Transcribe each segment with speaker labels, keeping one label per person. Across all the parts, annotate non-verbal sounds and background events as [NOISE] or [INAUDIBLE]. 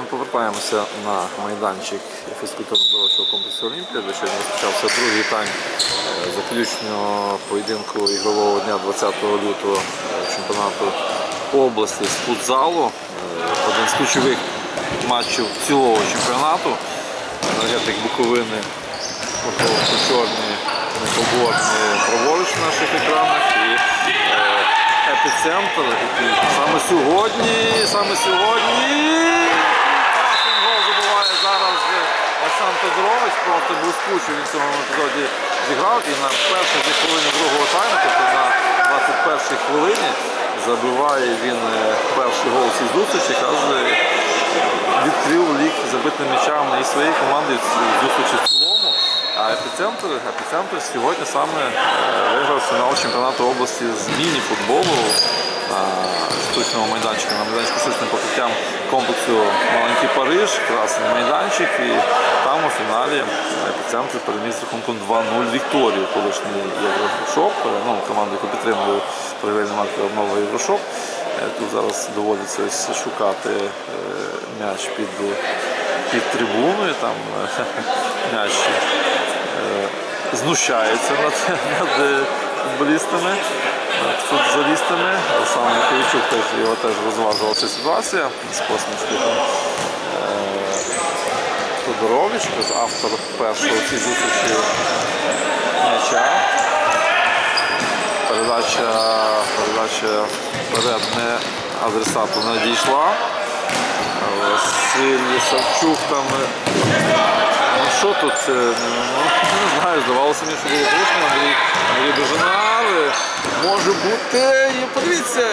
Speaker 1: Ми повертаємося на майданчик фізкультурно-здоровчого комплексу Олімпія, де сьогодні розпочався другий тайм е, заключного поєдинку ігрового дня 20 лютого е, чемпіонату області з футзалу. Е, Один з ключових матчів цілого чемпіонату. Енергетик Буковини жовто-чорні, некоборні праворуч на наших екранах. І епіцентр, який саме сьогодні, саме сьогодні. Красний гол забуває зараз Олександр Тодорович, просто блискуче він в цьому епізоді зіграв. І на першій зі хвилині другого тайму, тобто на 21-й хвилині, забиває він е, перший гол цій зустрічі, каже, відкрив лік забитим м'ячам і своєї команди в зустрічі. А епіцентр, епіцентр сьогодні саме е, виграв фінал чемпіонату області з міні-футболу на штучному майданчику, на майданчику штучним покриттям комплексу Маленький Париж, красний майданчик. І там у фіналі епіцентр переміг з рахунком 2-0 Вікторію, колишній Єврошоп, е, ну, команду, яку підтримує торгівельна марка обнова Єврошоп. Е, Тут зараз доводиться шукати е, м'яч під, під трибуною. Там е, [LAUGHS] м'яч е, знущається над, над е, футболістами, над футболістами. Сам Михайлічук теж його теж розважувала ця ситуація з посмішки. Е, Тодорович, автор першого цій зустрічі м'яча. Передача, передача вперед не адресату не дійшла. Василь Савчук там. Що тут? е, Ну, не знаю, здавалося мені, що було порушено. Андрій, Андрій е, Може бути. І подивіться,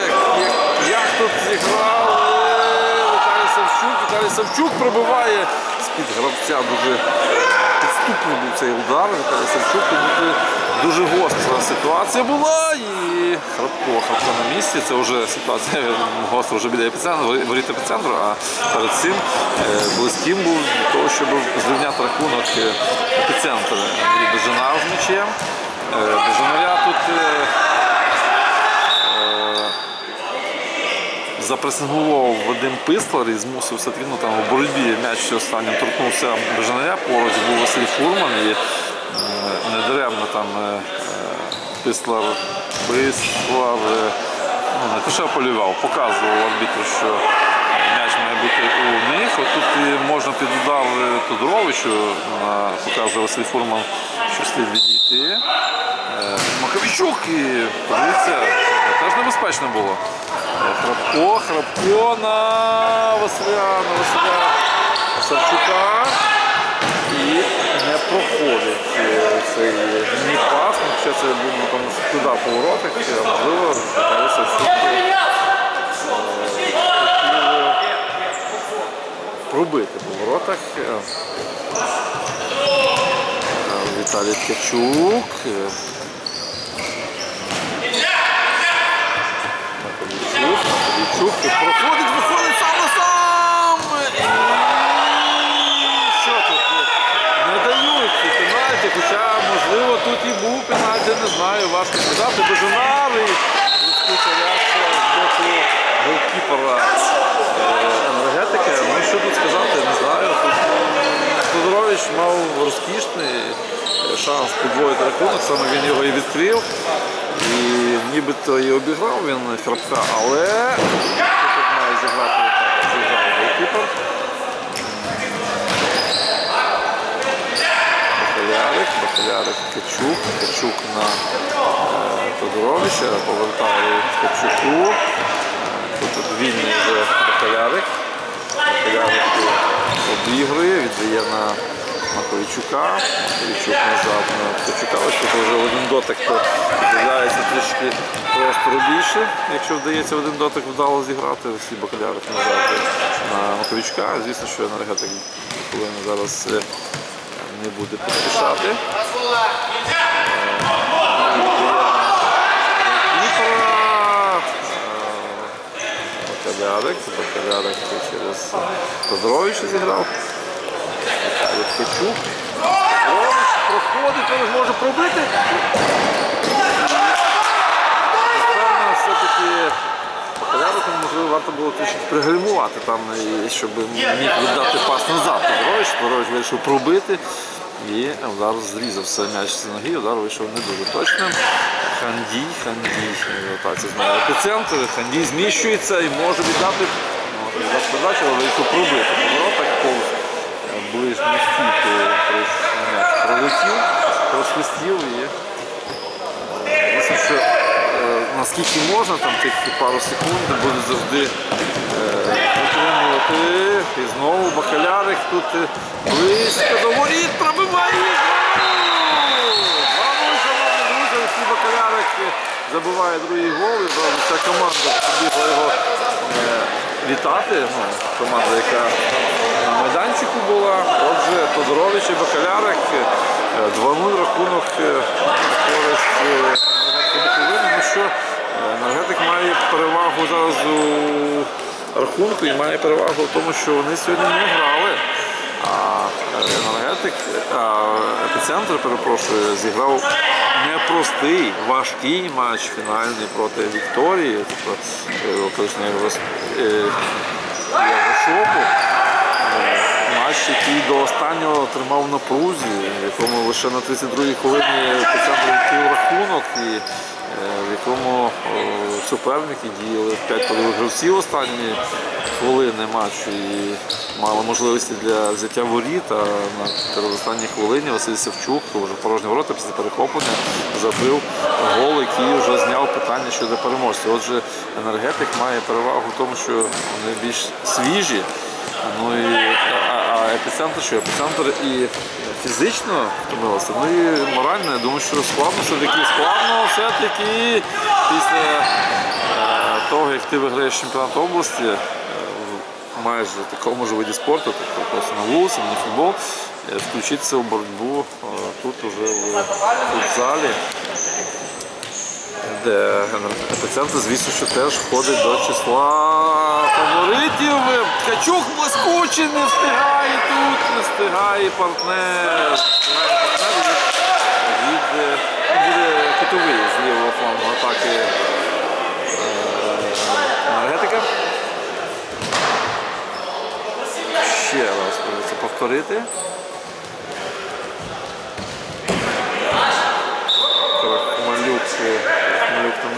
Speaker 1: як, тут зіграв е, Віталій Савчук. Віталій Савчук пробиває з-під гравця дуже підступний був цей удар. Віталій Савчук. Тут дуже гостра ситуація була. І Храпко, Храпко на місці. Це вже ситуація гостра вже біля епіцентру, воріт епіцентру, а перед цим е, близьким був для того, щоб зрівняти рахунок е, епіцентр. Андрій Бежанар з м'ячем. Е, Бежанаря тут запресингував Вадим Пистлер і змусив все-таки ну, там, у боротьбі м'яч останнім торкнувся Бежанаря, поруч був Василь Фурман і недаремно там е, е, Пистлер, Пистлер е, ну, не те, що полював, показував арбітру, що м'яч має бути у них. От тут можна під удар Тодоровичу, показує Василь Фурман, що слід відійти. Маковичук і подивіться, теж небезпечно було. Храпко, Храпко на Василя, на Василя Савчука. І не проходить е, цей мій пас. Ну, Хоча це був, напевно, туди по воротах, а можливо, Савчук е, пробити по воротах. Е, Віталій Ткачук. е, Матвійчук, Матвійчук проходить, виходить сам на сам. Що тут? Не дають пенальті, хоча, можливо, тут і був пенальті, не знаю, важко сказати. І блискуча з боку голкіпера е, енергетики. Ну що тут сказати, не знаю. Тодорович мав розкішний шанс подвоїти рахунок, саме він його і відкрив. І нібито і обіграв він храпка, але тут має зіграти голкіпер. Бахалярик, Бахалярик Ткачук, Ткачук на е, Тодоровича, повертає Ткачуку. Е, Тут вільний вже Бахалярик. Бахалярик обігрує, віддає на Маковичука. Маковичук назад на Ткачука. Ось тут вже один дотик то з'являється трішки простору більше, якщо вдається один дотик вдало зіграти. Ось і Бакалярик назад на Маковичка. Звісно, що енергетик повинен зараз е, не буде поспішати. Кіпера. Бакалярик, Бакалярик через Тодоровича зіграв. Ткачук. Тодорович проходить, він може пробити. Напевно, можливо, варто було трішки пригальмувати там, щоб міг віддати пас назад. Тодорович, Тодорович вирішив пробити. І удар зрізався м'яч з ноги, удар вийшов не дуже точним. Хандій, Хандій, ротація знову епіцентр, Хандій зміщується і може віддати, може віддати подачу, але вирішив пробити. Е, стійку пролетів, просвистів і що е, наскільки можна, там тих пару секунд будуть завжди е, утримувати. І знову бакалярик тут е, близько до воріт пробиває. і знову! 2-0, шановні друзі, Олексій Бакалярик забиває другий гол. І вся команда побігла його вітати. Ну, команда, яка на майданчику була. Отже, Тодорович і Бакалярик. е, 2-0 рахунок е, користь е, енергетики Буковини. Ну що, е, енергетик має перевагу зараз у рахунку і має перевагу в тому, що вони сьогодні не грали. Енергетик, епіцентр, перепрошую, зіграв непростий, важкий матч фінальний проти Вікторії, тобто е, е. Е, Матч, який до останнього тримав напрузі, в якому лише на 32-й хвилині Пецентр відкрив рахунок, і в якому е, суперники діяли 5 польових гравців останні хвилини матчу і мали можливості для взяття воріт. А на передостанній хвилині Василь Савчук, вже порожні ворота після перехоплення, забив гол, який вже зняв питання щодо переможця. Отже, енергетик має перевагу в тому, що вони більш свіжі. Ну і епіцентр що? Епіцентр і фізично втомилося, ну і морально. Я думаю, що складно все-таки складно все-таки після е, того, як ти виграєш чемпіонат області е, в майже такому ж виді спорту, тобто просто на вулиці, на футбол, е, включитися у боротьбу тут уже в футзалі де епіцентр, звісно, що теж входить до числа фаворитів. Ткачук блискучий, не встигає тут, не встигає партнер. Від, від е, кутовий з лівого флангу атаки е, енергетика. Ще раз повторити.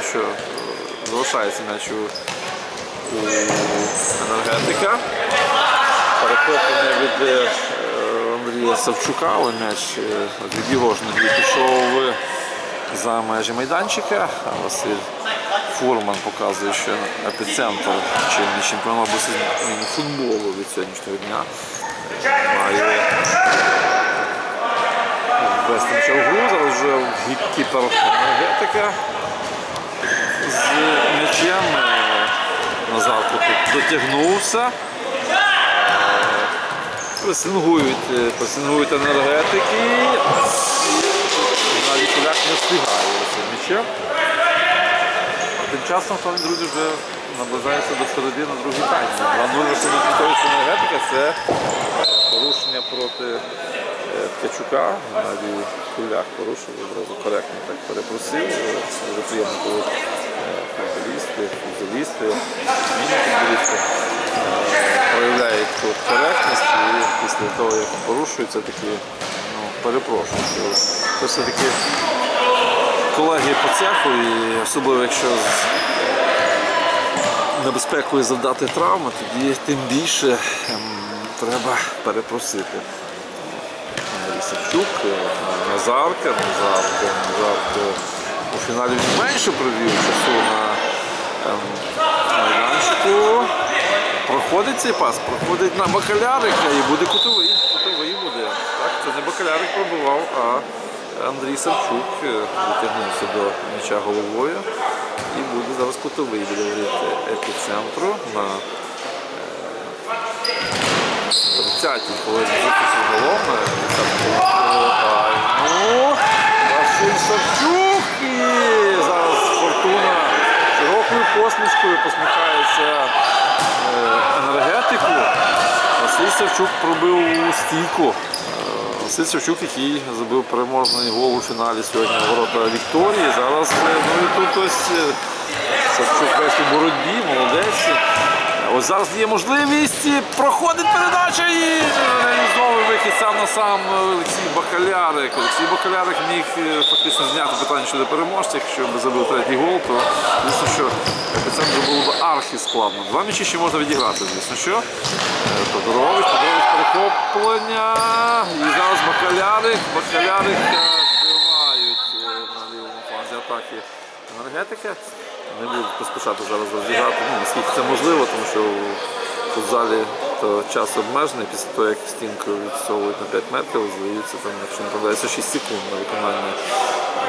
Speaker 1: Що е, залишається м'яч у, енергетика. Перехоплення від е, Андрія Савчука, але м'яч е, від його ж ноги пішов за межі майданчика. Василь Фурман показує, що епіцентр чинний чемпіон області футболу від сьогоднішнього дня має ввести м'яча в гру. Зараз вже гіпкіпер енергетика м'ячем. е, Назад тут дотягнувся. Е, Пресингують, е, пресингують енергетики. Навіть поляк не встигає цим м'ячем. Тим часом, друзі, вже наближається до середини другий тайм. 2-0 рахунок енергетика це порушення проти Ткачука. Геннадій Куляк порушив, одразу коректно так перепросив. Дуже приємно, коли е, футболісти, футболісти, міні-футболісти е, проявляють тут коректність і після того, як порушується, таки ну, перепрошую, це все-таки колеги по цеху, і особливо якщо з небезпекою завдати травми, тоді тим більше ем, треба перепросити. Андрій Савчук, е, Назарка, Назарка, Назарка у фіналі він менше провів часу на ем, майданчику. Проходить цей пас, проходить на Бакалярика і буде кутовий. Кутовий буде. Так, це не Бакалярик пробував, а Андрій Савчук е, дотягнувся до м'яча головою. І буде зараз кутовий буде говорити епіцентру на 30-й хвилині запису Василь Савчук і зараз Фортуна широкою посмішкою посміхається е, енергетику. Василь Савчук пробив у стійку. Е, Василь Савчук, який забив переможний гол у фіналі сьогодні ворота Вікторії. Зараз е, ну, тут ось Савчук весь у боротьбі, молодець. Ось зараз є можливість, проходить передача і реалізовує вихід сам на сам Олексій Бакалярик. Олексій Бакалярик міг е, фактично зняти питання щодо переможця. Якщо б забив третій гол, то звісно, що епіцентру було б архі складно. Два м'ячі ще можна відіграти, звісно що. Е, Тодорович, Тодорович перехоплення. І зараз Бакалярик, Бакалярик е, збивають е, на лівому фланзі атаки енергетики. Не буду поспішати зараз розіграти, ну, наскільки це можливо, тому що у залі то час обмежений. Після того, як стінку відсовують на 5 метрів, здається, там, якщо не помиляюся, 6 секунд на виконання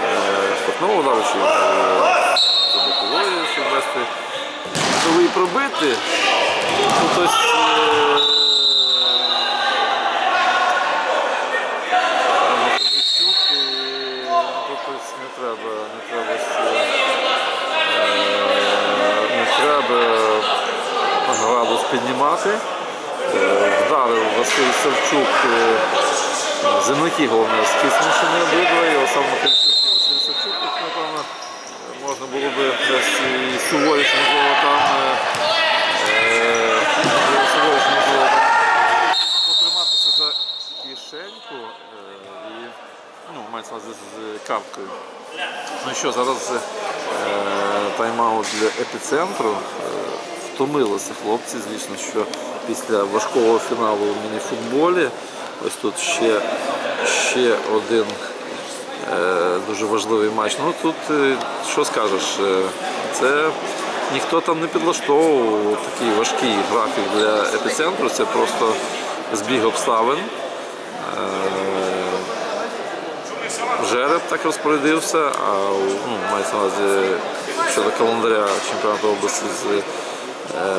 Speaker 1: е, штрафного удару чи е, щоб вести. Коли і пробити. Ну, тобто, градус піднімати. Е, Вдарив Василь Савчук. е, Земляки головне стиснішені обидва, і сам Михайлюк і Василь Савчук. Тут, напевно, можна було би десь і суворіше, можливо, там за кишеньку е, і ну, мається з карткою. Ну що, зараз тайм-аут для епіцентру. Втомилися хлопці, звісно, що після важкого фіналу в міні-футболі. Ось тут ще, ще один е, дуже важливий матч. Ну тут е, що скажеш, е, це ніхто там не підлаштовував такий важкий графік для епіцентру. Це просто збіг обставин. Е, Жереб так розпорядився, а ну, мається на увазі щодо календаря чемпіонату області з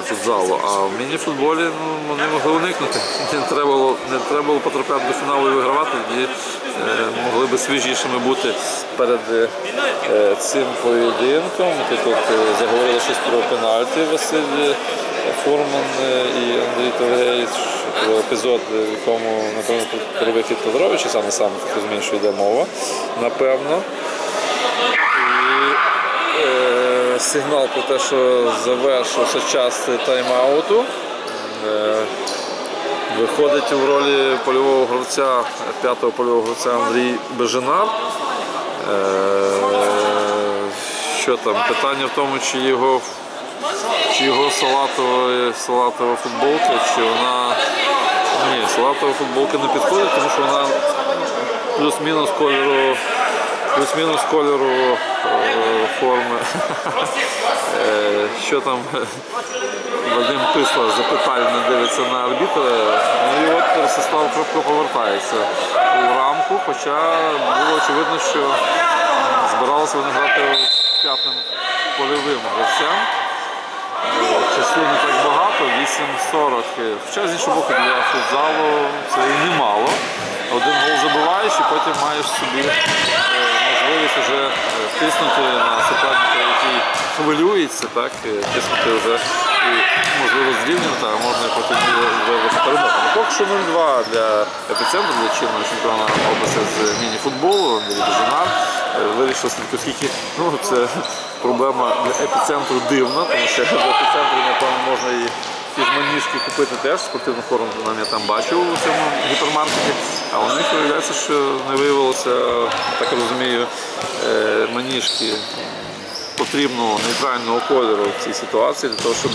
Speaker 1: футзалу. А в міні-футболі ну, вони могли уникнути. Не треба було, не треба було потрапляти до фіналу і вигравати, тоді е, могли би свіжішими бути перед е, е, цим поєдинком. Ти тут е, заговорили щось про пенальті Василь е, Фурман е, і Андрій Тавгей, про епізод, в якому напевно про вихід Тодоровича саме саме що йде мова, напевно. Е, сигнал про те, що завершився час тайм-ауту. Е, виходить у ролі польового гравця, п'ятого польового гравця Андрій Бежинар. Е, що там? Питання в тому, чи його, чи його салатова, салатова футболка, чи вона. Ні, салатова футболка не підходить, тому що вона плюс-мінус кольору, плюс-мінус кольору е, форми. Що [LAUGHS] там Вадим Писла запитально дивиться на арбітра. Ну і от Ростислав Кропко повертається у рамку, хоча було очевидно, що збиралися вони грати п'ятим польовим гравцем. Часу не так багато, 8.40. Хоча з іншого боку для футзалу це і немало. Один гол забиваєш і потім маєш собі е, можливість вже е, тиснути на суперника, який хвилюється, так, е, тиснути вже і можливо зрівнювати, а можна потім виявити перемогу. Поки що 0-2 для епіцентру, для чинного чемпіона області з міні-футболу, Андрій Бежинар. Е, Вирішив все-таки, оскільки ну, це [LAUGHS] проблема для епіцентру дивна, тому що в епіцентрі, напевно, можна і ті ж маніжки купити теж, спортивну форму нам я там бачив у цьому гіпермаркеті, а у них виявляється, що не виявилося, так я розумію, е, маніжки потрібного нейтрального кольору в цій ситуації, для того, щоб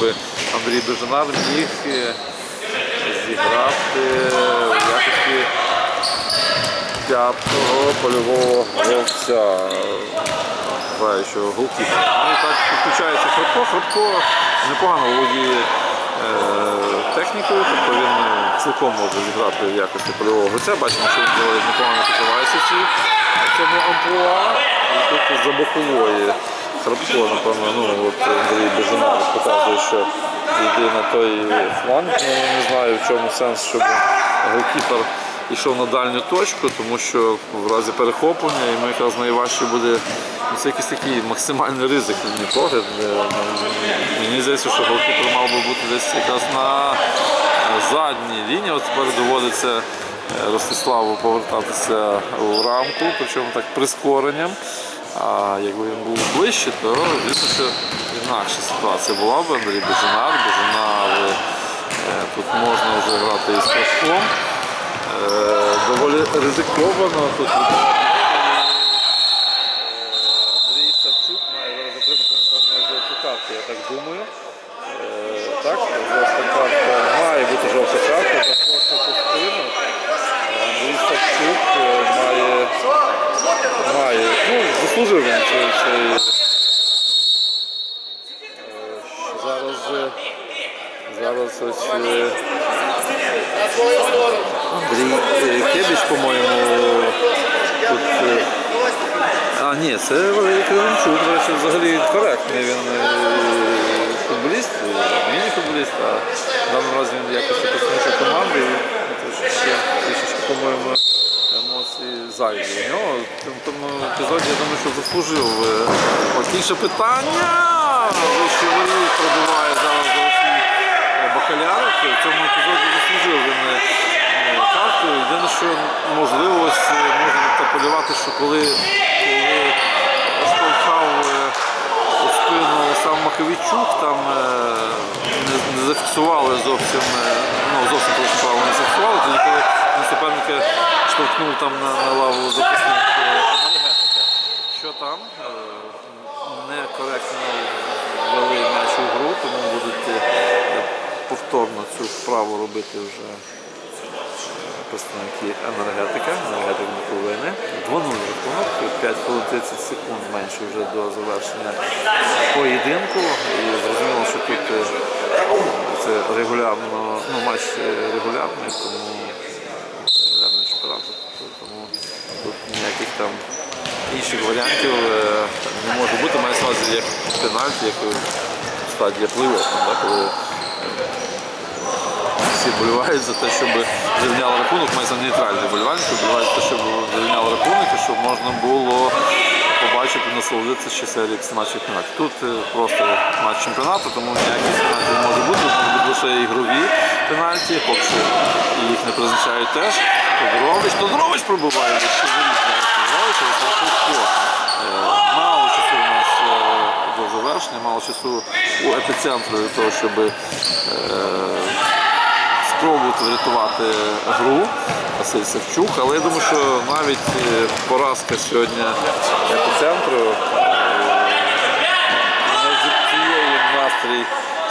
Speaker 1: Андрій Бежанар міг е, зіграти в якості п'ятого польового гравця голкіпера. Ну і так підключається Храпко. Храпко непогано володіє технікою, тобто він е, цілком може зіграти в якості польового гравця. Бачимо, що він доволі непогано почувається в цьому амплуа. І тут за бокової Храпко, напевно, ну от Андрій Бежинар показує, що йде на той фланг. Ну, не знаю, в чому сенс, щоб голкіпер йшов на дальню точку, тому що в разі перехоплення йому якраз найважче буде ну, це якийсь такий максимальний ризик, мій погляд. Е, Мені здається, що голкіпер мав би бути десь якраз на е, задній лінії. От тепер доводиться е, Ростиславу повертатися у рамку, причому так прискоренням. А якби він був ближче, то звісно, що інакша ситуація була б. Андрій Бежинар, е, тут можна вже грати із. Е, доволі ризиковано. Тут е, Андрій Савчук має зараз отримати напевно жовту картку, я так думаю. Е, Так, жовта картка має бути жовта картка за просто по спину. Андрій Савчук е, має, має, ну, заслужив він цей, е, зараз, е, ось е, е, Кебіч, по-моєму, тут. е, А, ні, це Валерій Кривенчук, до речі, взагалі коректний. Він е, футболіст, е, міні-футболіст, а в даному разі він якось представника команди. і Трошечки, трішечки, по-моєму, емоції зайві у нього. В тому епізоді, я думаю, що заслужив. е, От інше питання. Вищий воріт пробиває зараз Е, В цьому епізоді заслужив він е, карту. Єдине, що можливо е, можна апелювати, що коли, коли е, у спину сам Маковійчук, там не, не зафіксували зовсім, ну зовсім просто не зафіксували, тоді коли суперника штовхнув там на, на лаву запасних. Що там? Некоректно ввели м'яч у гру, тому будуть е, повторно цю вправу робити вже представники енергетика, енергетик Буковини. 2-0 рахунок, 5 хвилин 30 секунд менше вже до завершення поєдинку. І зрозуміло, що тут е, це регулярно, ну, матч е, регулярний, тому регулярний чемпіонат, тому тут ніяких там інших варіантів е, не може бути. Має увазі як пенальті, як стадія плей-офф, коли всі болівають за те, щоб зрівняли рахунок, за нейтральний болівальник, болівають за те, щоб зрівняли рахунок, і щоб можна було побачити, насолодитися ще серії екстрематчих пенальтів. Тут е, просто матч чемпіонату, тому ніяких пенальтів не може бути, можуть бути лише ігрові пенальті, що їх не призначають теж. Тодорович, Тодорович пробуває, виліт Тодорович. Е, Мало часу у нас е, до завершення, мало часу у епіцентру для того, щоб е, спробувати врятувати гру Василь Савчук, але я думаю, що навіть поразка сьогодні епіцентру не зіпсує настрій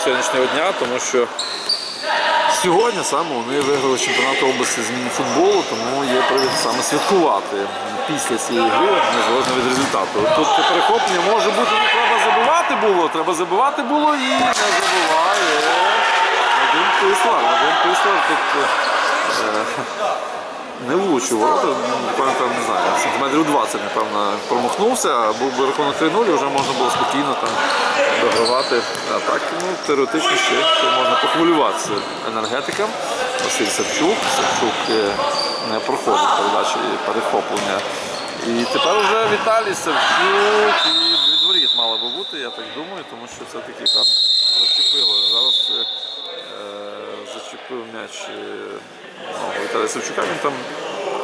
Speaker 1: сьогоднішнього дня, тому що сьогодні саме вони виграли чемпіонат області з мініфутболу, тому є привід саме святкувати після цієї гри, незалежно від результату. Тут перехоплення може бути, не треба забивати було, треба забивати було і не забиває. Вадим Пислар. Вадим Пислар тут е, не влучив ворота, ну, там, не знаю, сантиметрів 20, напевно, промахнувся, був би рахунок 3-0, і вже можна було спокійно там догравати. А так, ну, теоретично ще, можна похвилюватися енергетикам. Василь Савчук. Савчук е, не проходить передачі перехоплення. І тепер вже Віталій Савчук і від мало би бути, я так думаю, тому що все-таки там зачепило. Зараз е, е, зачепив м'яч е, Віталія Савчука, він там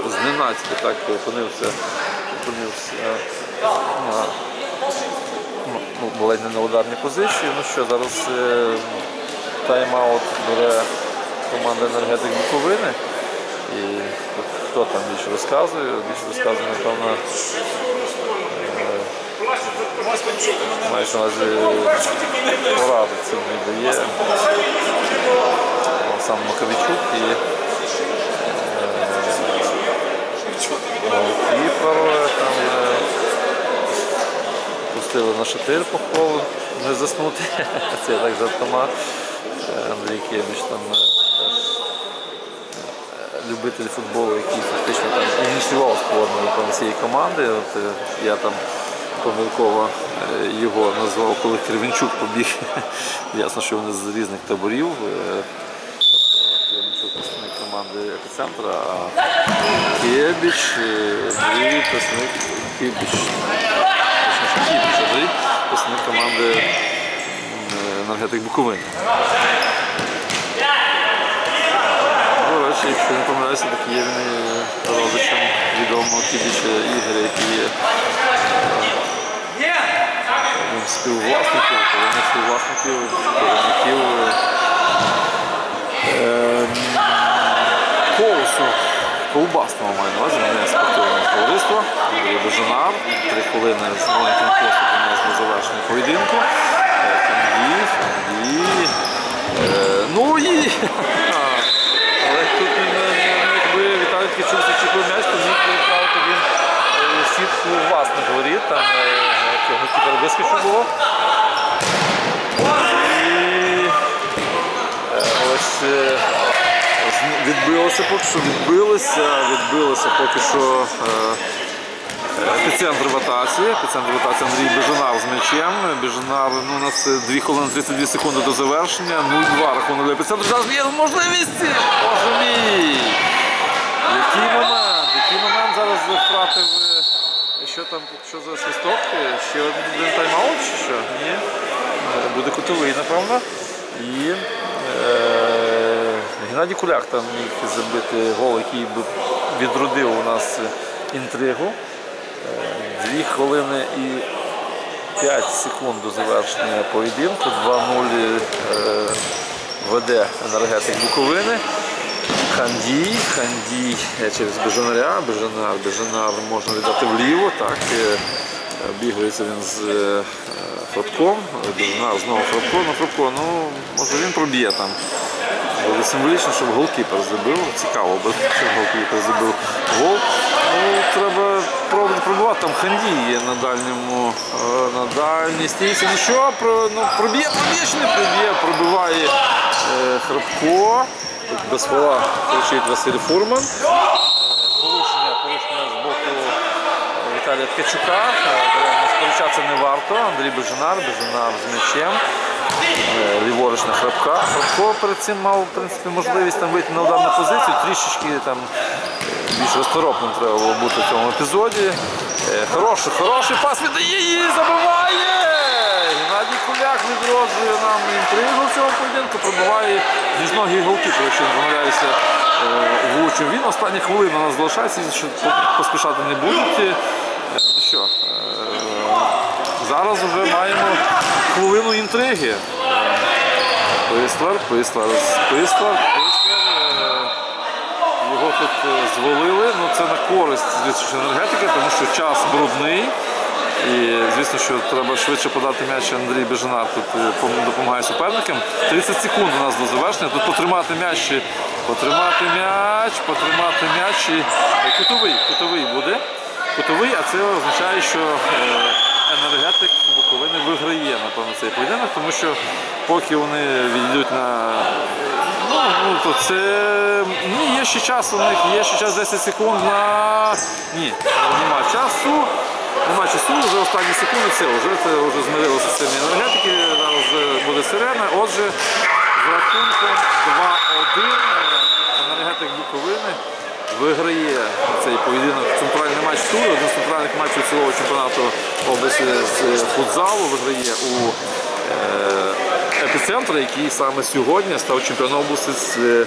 Speaker 1: зненацька так опинився, опинився на, ну, ледь не на ударній позиції. Ну що, зараз е, тайм-аут бере команда енергетик Буковини. І хто там більше розказує, більше розказує, напевно, е, маєш на увазі поради не дає. Сам Маковичук і Кіпер там пустили на шатир по колу, не заснути. [LAUGHS] Це так жартома. Е, Андрій Кебіч там е, е, любитель футболу, який фактично там ініціював створення цієї команди. От, я там помилково його назвав, коли Кривенчук побіг. [LAUGHS] Ясно, що вони з різних таборів. Е, епіцентра, а Кебіч, е, Андрій представник Кібіч. Точніше, Кібіч, Андрій представник команди е, енергетик Буковини. До речі, якщо не помиляюся, так є він і родичем відомого Кібіча Ігоря, який є е, співвласників, співвласників, керівників е, колосу ковбасного маю на увазі, не спортивного товариства. Андрій Бежанар. Три хвилини з маленьким поступом у нас до завершення поєдинку. Е, Ханді, Ханді. Е, ну і [LAUGHS] але тут не, не, якби Віталій Ткачук зачепив м'яч, то міг би відправити він е, сітку власних воріт, там е, як його кіпер вискочив було. І е, ось е, відбилося поки що, відбилося, відбилося поки що е, е, епіцентр в атаці. Епіцентр в атаці Андрій Бежанар з м'ячем. Бежанар, ну, у нас 2 хвилини 32 секунди до завершення. 0-2 рахунок для епіцентру. Зараз є можливість! Боже мій! Який момент, який момент зараз втратив. е, Що там, що за свисток? Е, Ще один тайм-аут чи що? Ні. Е, Буде кутовий, напевно. І е, Геннадій Куляк там міг забити гол, який би відродив у нас е, інтригу. Е, Дві хвилини і 5 секунд до завершення поєдинку. 2-0 е, веде енергетик Буковини. Хандій, Хандій через Бежанаря, Бежанар, Бежанар можна віддати вліво, так, бігається він з Фродком, Бежанар знову Фродко, ну Фродко, ну може він проб'є там. Буде символічно, щоб голкіпер забив. Цікаво, би, щоб голкіпер забив гол. Ну, треба пробувати. Там Хандій є на дальньому, е, на дальній стійці. Ну що, про, ну, проб'є, проб'є не проб'є, пробиває е. Тут без фола кричить Василь Фурман. Е, Порушення, порушення з боку Віталія Ткачука. Е, Сперечатися не варто. Андрій Бежанар, Бежанар з м'ячем. Е, Ліворуч на Храпка. Храпко перед цим мав можливість вийти на ударну позицію. Трішечки е, більш розторопним треба було бути в цьому епізоді. Е, Хороший, хороший пас віддає її, забиває! Геннадій Куляк відроджує нам інтригу в цьому поєдинку, пробиває між ноги голкіпер, якщо не помиляюся, е, влучив. Він останні хвилини у нас залишається, що поспішати не будуть. Ну що, е, зараз вже маємо хвилину інтриги. Пислар, Пислар, Пислар, Пислар. е, Його тут е, звалили. Ну це на користь звісно, енергетики, тому що час брудний. І звісно, що треба швидше подати м'яч Андрій Бежанар тут допомагає суперникам. 30 секунд у нас до завершення. Тут потримати м'яч, потримати м'яч, потримати м'яч. Кутовий, кутовий буде. Кутовий, а це означає, що е, енергетик Буковини виграє, напевно, цей поєдинок, тому що поки вони відійдуть на Ну, ну, то це ні, є ще час у них, є ще час 10 секунд на. Ні, нема часу. Нема часу, вже останні секунди, все, вже це вже змирилися з цими енергетики, зараз буде сирена. Отже, з рахунком 2-1 енергетик Буковини виграє цей поєдинок центральний матч туру, один з центральних матчів цілого чемпіонату області з футзалу виграє у е, епіцентр, який саме сьогодні став чемпіоном області з е,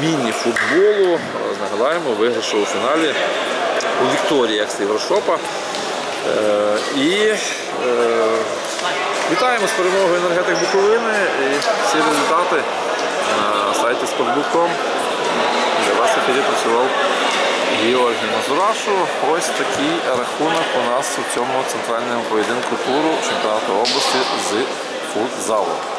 Speaker 1: міні-футболу. Е, Нагадаємо, виграшив у фіналі у Вікторії екс Єврошопа. Е, І е, вітаємо з перемогою енергетик Буковини і всі результати на сайті sportbook.com. Для тоді працював Георгій Мазурашу. Ось такий рахунок у нас у цьому центральному поєдинку туру чемпіонату області з футзалу.